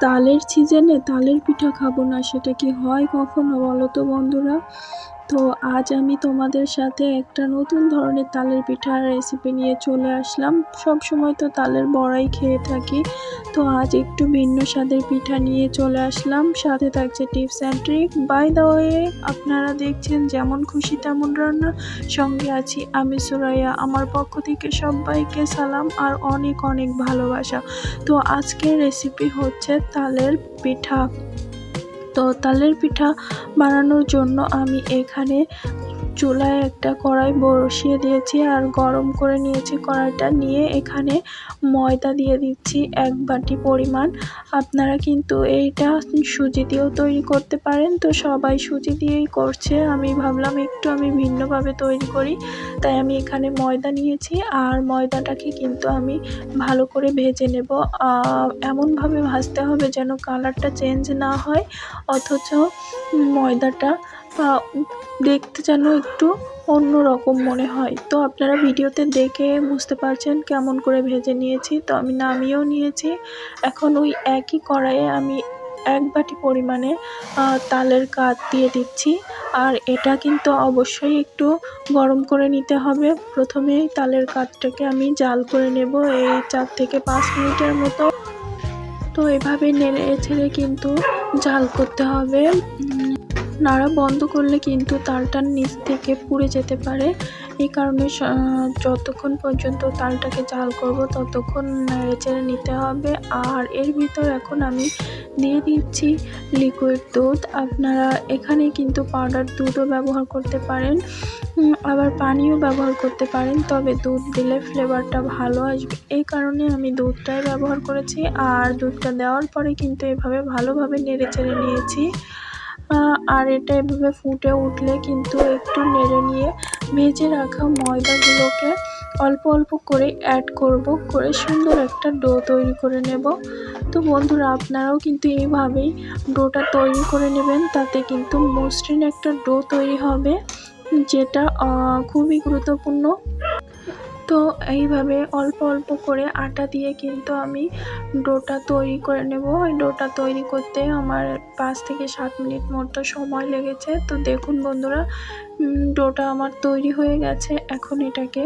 তালের সিজনে তালের পিঠা খাব না সেটা কি হয় কখনো বলো তো বন্ধুরা? তো আজ আমি তোমাদের সাথে একটা নতুন ধরনের তালের পিঠার রেসিপি নিয়ে চলে আসলাম। সব সময় তো তালের বড়াই খেয়ে থাকি। তো আজ একটু ভিন্ন স্বাদের পিঠা নিয়ে চলে আসলাম। সাথে থাকছে tips and trick by the way আপনারা দেখছেন যেমন খুশি তেমন রান্না। সঙ্গে আছি আমি সুরাইয়া। আমার পক্ষ থেকে সবাইকে সালাম আর অনেক অনেক ভালোবাসা। তো আজকের রেসিপি হচ্ছে তালের পিঠা। তো তালের পিঠা বানানোর জন্য আমি এখানে চুলায় একটা কড়াই বসিয়ে দিয়েছি আর গরম করে নিয়েছি কড়াইটা। নিয়ে এখানে ময়দা দিয়ে দিচ্ছি এক বাটি পরিমাণ। আপনারা কিন্তু এইটা সুজি দিয়েও তৈরি করতে পারেন। তো সবাই সুজি দিয়েই করছে। আমি ভাবলাম একটু আমি ভিন্নভাবে তৈরি করি। তাই আমি এখানে ময়দা নিয়েছি আর ময়দাটাকে কিন্তু আমি ভালো করে ভেজে নেব। এমনভাবে ভাজতে হবে যেন কালারটা চেঞ্জ না হয়। অথচ ময়দাটা দেখতে যেন একটু অন্য রকম মনে হয়। তো আপনারা ভিডিওতে দেখে বুঝতে পারছেন কেমন করে ভেজে নিয়েছি। তো আমি নামিয়েও নিয়েছি। এখন ওই একই কড়াইয়ে আমি এক বাটি পরিমাণে তালের কাত দিয়ে দিচ্ছি। আর এটা কিন্তু অবশ্যই একটু গরম করে নিতে হবে। প্রথমে তালের কাতটাকে আমি জাল করে নেব এই চার থেকে পাঁচ মিনিটের মতো। তো এভাবে নেড়ে ছেড়ে কিন্তু জাল করতে হবে। নাড়া বন্ধ করলে কিন্তু তালটার নিচ থেকে পুড়ে যেতে পারে। এই কারণে যতক্ষণ পর্যন্ত তালটাকে জাল করব ততক্ষণ নেড়েচেড়ে নিতে হবে। আর এর ভিতর এখন আমি দিয়ে দিচ্ছি লিকুইড দুধ। আপনারা এখানে কিন্তু পাউডার দুধও ব্যবহার করতে পারেন আবার পানিও ব্যবহার করতে পারেন। তবে দুধ দিলে ফ্লেভারটা ভালো আসবে। এই কারণে আমি দুধটাই ব্যবহার করেছি। আর দুধটা দেওয়ার পরে কিন্তু এভাবে ভালোভাবে নেড়ে চেড়ে নিয়েছি। আর এটা এভাবে ফুটে উঠলে কিন্তু একটু নেড়ে নিয়ে ভেজে রাখা ময়দাগুলোকে অল্প অল্প করে অ্যাড করব, করে সুন্দর একটা ডো তৈরি করে নেব। তো বন্ধুরা, আপনারাও কিন্তু এইভাবেই ডোটা তৈরি করে নেবেন, তাতে কিন্তু মসৃণ একটা ডো তৈরি হবে, যেটা খুবই গুরুত্বপূর্ণ। তো এইভাবে অল্প অল্প করে আটা দিয়ে কিন্তু আমি ডোটা তৈরি করে নেব। ওই ডোটা তৈরি করতে আমার পাঁচ থেকে সাত মিনিট মতো সময় লেগেছে। তো দেখুন বন্ধুরা ডোটা আমার তৈরি হয়ে গেছে। এখন এটাকে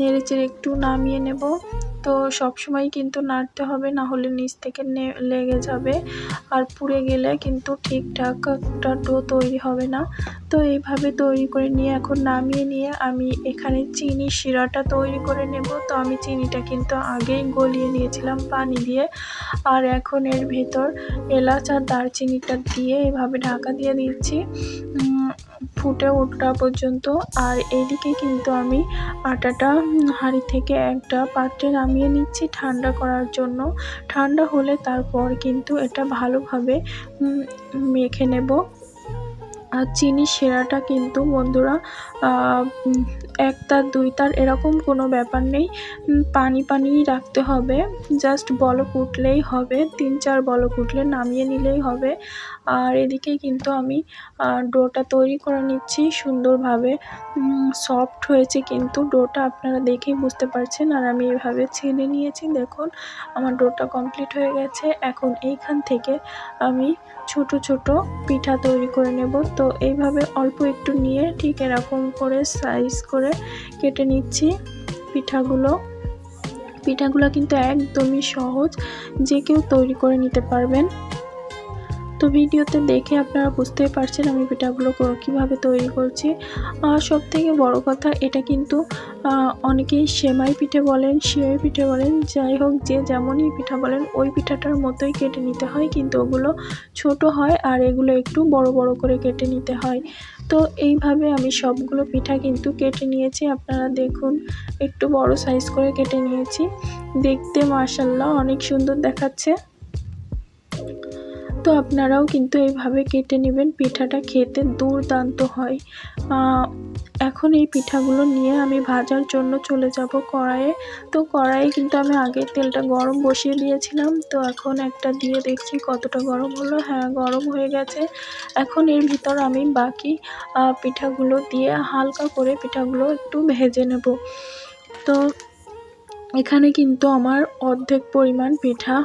নেড়েচেড়ে একটু নামিয়ে নেব। তো সব সময় কিন্তু নাড়তে হবে, না হলে নিচ থেকে লেগে যাবে। আর পুড়ে গেলে কিন্তু ঠিকঠাক একটা ডো তৈরি হবে না। তো এইভাবে তৈরি করে নিয়ে এখন নামিয়ে নিয়ে আমি এখানে চিনি শিরাটা তৈরি করে নেব। তো আমি চিনিটা কিন্তু আগেই গলিয়ে নিয়েছিলাম পানি দিয়ে। আর এখন এর ভেতর এলাচ আর দারচিনিটা দিয়ে এভাবে ঢাকা দিয়ে দিচ্ছি। ফুটে ওঠা পর্যন্ত। আর এদিকে কিন্তু আমি আটাটা হাঁড়ি থেকে একটা পাত্রে নামিয়ে নিচ্ছি ঠান্ডা করার জন্য। ঠান্ডা হলে তারপর কিন্তু এটা ভালোভাবে মেখে নেব। আর চিনি সেরাটা কিন্তু বন্ধুরা এক তার দুই তার এরকম কোনো ব্যাপার নেই। পানি পানিই রাখতে হবে। জাস্ট বলক উঠলেই হবে। তিন, চার বলক উঠলে নামিয়ে নিলেই হবে। আর এদিকে কিন্তু আমি ডোটা তৈরি করে নিচ্ছি সুন্দরভাবে। সফট হয়েছে কিন্তু ডোটা আপনারা দেখেই বুঝতে পারছেন। আর আমি এভাবে ছেড়ে নিয়েছি, দেখুন, আমার ডোটা কমপ্লিট হয়ে গেছে। এখন এইখান থেকে আমি ছোট ছোট পিঠা তৈরি করে নেব। তো এইভাবে অল্প একটু নিয়ে ঠিক এরকম করে সাইজ করে কেটে নিচ্ছি পিঠাগুলো। পিঠাগুলো কিন্তু একদমই সহজ, যে কেউ তৈরি করে নিতে পারবেন। তো ভিডিওতে দেখে আপনারা বুঝতেই পারছেন আমি পিঠাগুলো কীভাবে তৈরি করছি। আর সব থেকে বড় কথা, এটা কিন্তু অনেকেই সেমাই পিঠে বলেন, শিয়াই পিঠে বলেন, যাই হোক, যে যেমনই পিঠা বলেন, ওই পিঠাটার মতোই কেটে নিতে হয়, কিন্তু ওগুলো ছোট হয় আর এগুলো একটু বড় বড় করে কেটে নিতে হয়। তো এইভাবে আমি সবগুলো পিঠা কিন্তু কেটে নিয়েছি, আপনারা দেখুন, একটু বড় সাইজ করে কেটে নিয়েছি। দেখতে মার্শাল্লাহ অনেক সুন্দর দেখাচ্ছে। তো আপনারাও কিন্তু এইভাবে কেটে নেবেন। পিঠাটা খেতে দুর্দান্ত হয়। এখন এই পিঠাগুলো নিয়ে আমি ভাজার জন্য চলে যাব কড়াইয়ে। তো কড়াইয়ে কিন্তু আমি আগে তেলটা গরম বসিয়ে দিয়েছিলাম। তো এখন একটা দিয়ে দেখছি কতটা গরম হলো। হ্যাঁ গরম হয়ে গেছে। এখন এর ভিতর আমি বাকি পিঠাগুলো দিয়ে হালকা করে পিঠাগুলো একটু ভেজে নেব। তো এখানে কিন্তু আমার অর্ধেক পরিমাণ পিঠা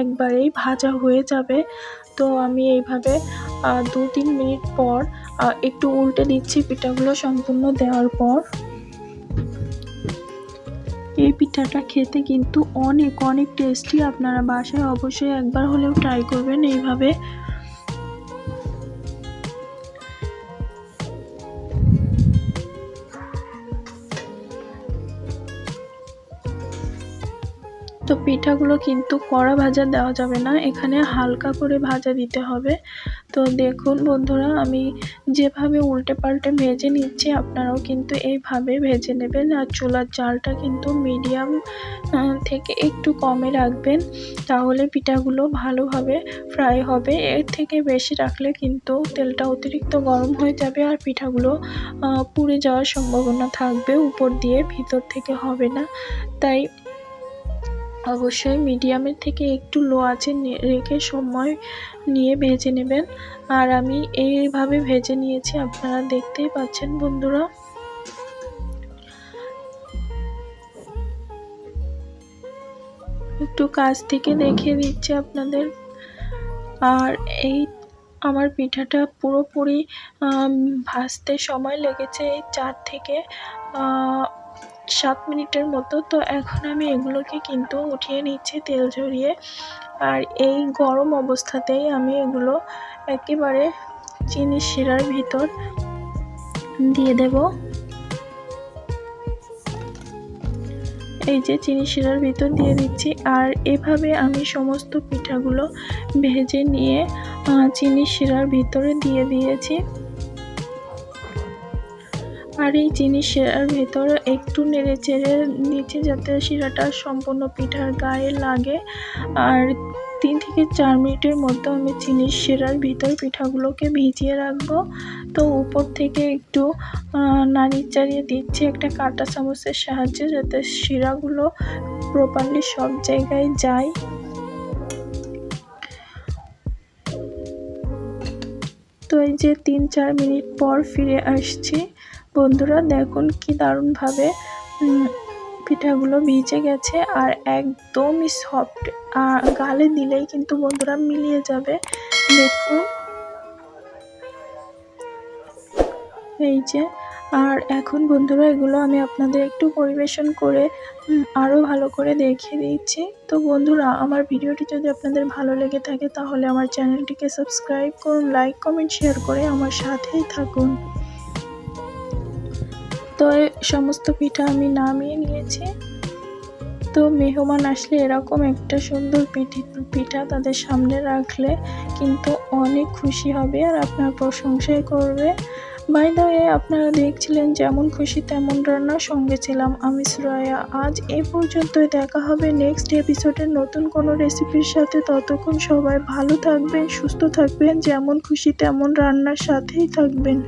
একবারেই ভাজা হয়ে যাবে। তো আমি এইভাবে দু তিন মিনিট পর একটু উল্টে দিচ্ছি পিঠাগুলো সম্পূর্ণ দেওয়ার পর। এই পিঠাটা খেতে কিন্তু অনেক অনেক টেস্টি আপনারা বাসায় অবশ্যই একবার হলেও ট্রাই করবেন এইভাবে। তো পিঠাগুলো কিন্তু কড়া ভাজা দেওয়া যাবে না, এখানে হালকা করে ভাজা দিতে হবে। তো দেখুন বন্ধুরা, আমি যেভাবে উল্টে পাল্টে ভেজে নিচ্ছি, আপনারাও কিন্তু এইভাবে ভেজে নেবেন। আর চুলার জালটা কিন্তু মিডিয়াম থেকে একটু কমে রাখবেন, তাহলে পিঠাগুলো ভালোভাবে ফ্রাই হবে। এর থেকে বেশি রাখলে কিন্তু তেলটা অতিরিক্ত গরম হয়ে যাবে আর পিঠাগুলো পুড়ে যাওয়ার সম্ভাবনা থাকবে, উপর দিয়ে ভিতর থেকে হবে না। তাই অবশ্যই মিডিয়ামের থেকে একটু লো আছে রেখে সময় নিয়ে ভেজে নেবেন। আর আমি এইভাবে ভেজে নিয়েছি, আপনারা দেখতেই পাচ্ছেন বন্ধুরা। একটু কাছ থেকে দেখে দিচ্ছি আপনাদের। আর এই আমার পিঠাটা পুরোপুরি ভাজতে সময় লেগেছে চার থেকে সাত মিনিটের মতো। তো এখন আমি এগুলোকে কিন্তু উঠিয়ে নিচ্ছি তেল ঝরিয়ে। আর এই গরম অবস্থাতেই আমি এগুলো একেবারে চিনি শিরার ভিতর দিয়ে দেব। এই যে চিনি শিরার ভিতর দিয়ে দিচ্ছি। আর এভাবে আমি সমস্ত পিঠাগুলো ভেজে নিয়ে চিনি শিরার ভিতরে দিয়ে দিয়েছি। আর এই চিনি শিরার ভেতরে একটু নেড়ে চেড়ে নিচে যাতে শিরাটা সম্পূর্ণ পিঠার গায়ে লাগে। আর তিন থেকে চার মিনিটের মতো আমি চিনি শিরার ভিতর পিঠাগুলোকে ভিজিয়ে রাখব। তো উপর থেকে একটু নাড়ি চাড়িয়ে দিচ্ছি একটা কাঁটা চামচের সাহায্যে যাতে শিরাগুলো প্রপারলি সব জায়গায় যায়। তো এই যে তিন চার মিনিট পর ফিরে আসছি। বন্ধুরা দেখুন কি দারুণভাবে পিঠাগুলো ভিজে গেছে আর একদমই সফট আর গালে দিলেই কিন্তু বন্ধুরা মিলিয়ে যাবে। দেখুন। এই যে আর এখন বন্ধুরা এগুলো আমি আপনাদের একটু পরিবেশন করে উম, আরও ভালো করে দেখিয়ে দিচ্ছি। তো বন্ধুরা আমার ভিডিওটি যদি আপনাদের ভালো লেগে থাকে তাহলে আমার চ্যানেলটিকে সাবস্ক্রাইব করুন লাইক কমেন্ট শেয়ার করে আমার সাথেই থাকুন। তো সমস্ত পিঠা আমি নামিয়ে নিয়েছি। তো মেহমান আসলে এরকম একটা সুন্দর পিঠি পিঠা তাদের সামনে রাখলে কিন্তু অনেক খুশি হবে আর আপনার প্রশংসাই করবে। বাই আপনারা দেখছিলেন যেমন খুশি তেমন রান্নার সঙ্গে ছিলাম আমি সুরায়া আজ এ পর্যন্তই দেখা হবে নেক্সট এপিসোডের নতুন কোনো রেসিপির সাথে। ততক্ষণ সবাই ভালো থাকবেন, সুস্থ থাকবেন, যেমন খুশি তেমন রান্নার সাথেই থাকবেন।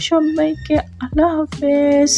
সবাইকে আল্লাহ হাফেজ।